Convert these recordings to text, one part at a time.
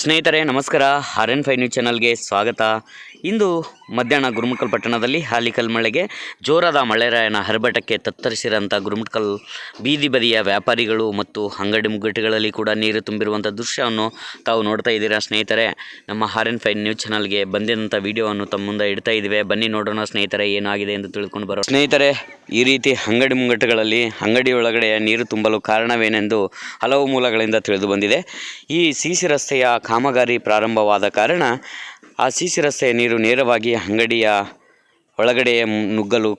ಸ್ನೇಹಿತರೆ ನಮಸ್ಕಾರ. R N five news ಚಾನಲ್ಗೆ ಸ್ವಾಗತ. ಇಂದು ಮಧ್ಯಾಹ್ನ ಗುರುಮುಖಲ್ ಪಟ್ಟಣದಲ್ಲಿ ಹಾಲಿಕಲ್ ಮಳೆಗೆ ಜೋರಾದ ಮಳೆರಾಯನ ಹರಬಟಕ್ಕೆ ತತ್ತರಿಸಿರಂಥ ಗುರುಮುಟ್ಕಲ್ ಬೀದಿ ಬದಿಯ ವ್ಯಾಪಾರಿಗಳು ಮತ್ತು ಅಂಗಡಿ ಮುಗ್ಗಟ್ಟುಗಳಲ್ಲಿ ಕೂಡ ನೀರು ತುಂಬಿರುವಂಥ ದೃಶ್ಯವನ್ನು ತಾವು ನೋಡ್ತಾ ಇದ್ದೀರಾ ಸ್ನೇಹಿತರೆ. ನಮ್ಮ ಹಾರ್ ಎನ್ ಫೈನ್ ನ್ಯೂಸ್ ಚಾನಲ್ಗೆ ಬಂದಿದಂಥ ವೀಡಿಯೋವನ್ನು ತಮ್ಮ ಮುಂದೆ ಇಡ್ತಾ ಇದ್ದೀವಿ. ಬನ್ನಿ ನೋಡೋಣ ಸ್ನೇಹಿತರೆ, ಏನಾಗಿದೆ ಎಂದು ತಿಳ್ಕೊಂಡು ಬರೋ ಸ್ನೇಹಿತರೆ, ಈ ರೀತಿ ಅಂಗಡಿ ಮುಂಗಟ್ಟುಗಳಲ್ಲಿ ಅಂಗಡಿ ಒಳಗಡೆ ನೀರು ತುಂಬಲು ಕಾರಣವೇನೆಂದು ಹಲವು ಮೂಲಗಳಿಂದ ತಿಳಿದು ಬಂದಿದೆ. ಈ ಸಿಸಿ ರಸ್ತೆಯ ಕಾಮಗಾರಿ ಪ್ರಾರಂಭವಾದ ಕಾರಣ ಆ ಸಿಸಿ ರಸ್ತೆಯ ನೀರು ನೇರವಾಗಿ ಅಂಗಡಿಯ ಒಳಗಡೆ ನುಗ್ಗಲು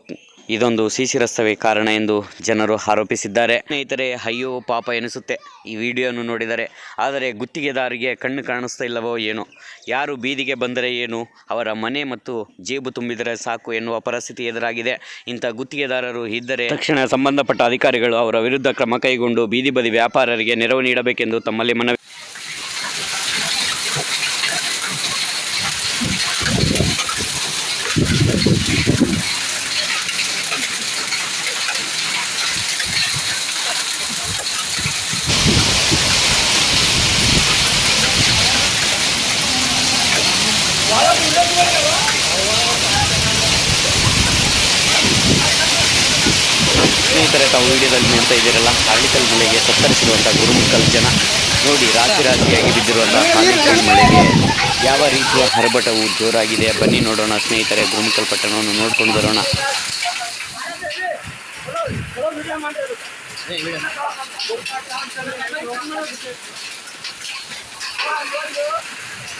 ಇದೊಂದು ಸಿಸಿ ರಸ್ತವೇ ಕಾರಣ ಎಂದು ಜನರು ಆರೋಪಿಸಿದ್ದಾರೆ. ಸ್ನೇಹಿತರೆ, ಅಯ್ಯೋ, ಪಾಪ ಎನಿಸುತ್ತೆ. ಈ ವಿಡಿಯೋನು ನೋಡಿದರೆ, ಆದರೆ ಗುತ್ತಿಗೆದಾರಿಗೆ ಕಣ್ಣು ಕಾಣಿಸ್ತಾ ಇಲ್ಲವೋ ಏನೋ? ಯಾರು ಬೀದಿಗೆ ಬಂದರೆ ಏನು? ಅವರ ಮನೆ ಮತ್ತು ಜೇಬು ತುಂಬಿದರೆ ಸಾಕು ಎನ್ನುವ ಪರಿಸ್ಥಿತಿ ಎದುರಾಗಿದೆ. ಇಂಥ ಗುತ್ತಿಗೆದಾರರು ಇದ್ದರೆ ತಕ್ಷಣ ಸಂಬಂಧಪಟ್ಟ ಅಧಿಕಾರಿಗಳು ಅವರ ವಿರುದ್ಧ ಕ್ರಮ ಕೈಗೊಂಡು ಬೀದಿ ಬದಿ ವ್ಯಾಪಾರರಿಗೆ ನೆರವು ನೀಡಬೇಕೆಂದು ತಮ್ಮಲ್ಲಿ ಮನವಿ ಸ್ನೇಹಿತರೆ, ತಾವು ವಿಡಿಯೋದಲ್ಲಿ ನೋಡ್ತಾ ಇದ್ದೀರಲ್ಲ ಹಾಲಿಕಲ್ ಮಳೆಗೆ ಸತ್ತರಿಸಿರುವಂತಹ ಗುರುಮುಖಲ್ ಜನ. ನೋಡಿ, ರಾತ್ರಿ ರಾತ್ರಿಯಾಗಿ ಬಿದ್ದಿರುವಂಥ ಹಾಲಿಕಲ್ ಮಳೆಗೆ ಯಾವ ರೀತಿಯ ಹರಬಟವು ಜೋರಾಗಿದೆ? ಬನ್ನಿ ನೋಡೋಣ ಸ್ನೇಹಿತರೆ, ಗುರುಮುಖಲ್ ಪಟ್ಟಣವನ್ನು ನೋಡ್ಕೊಂಡು ಬರೋಣ.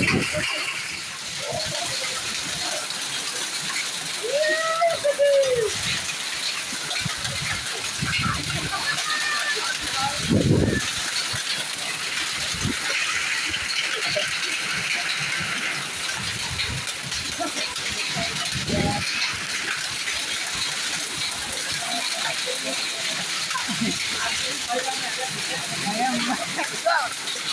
I am.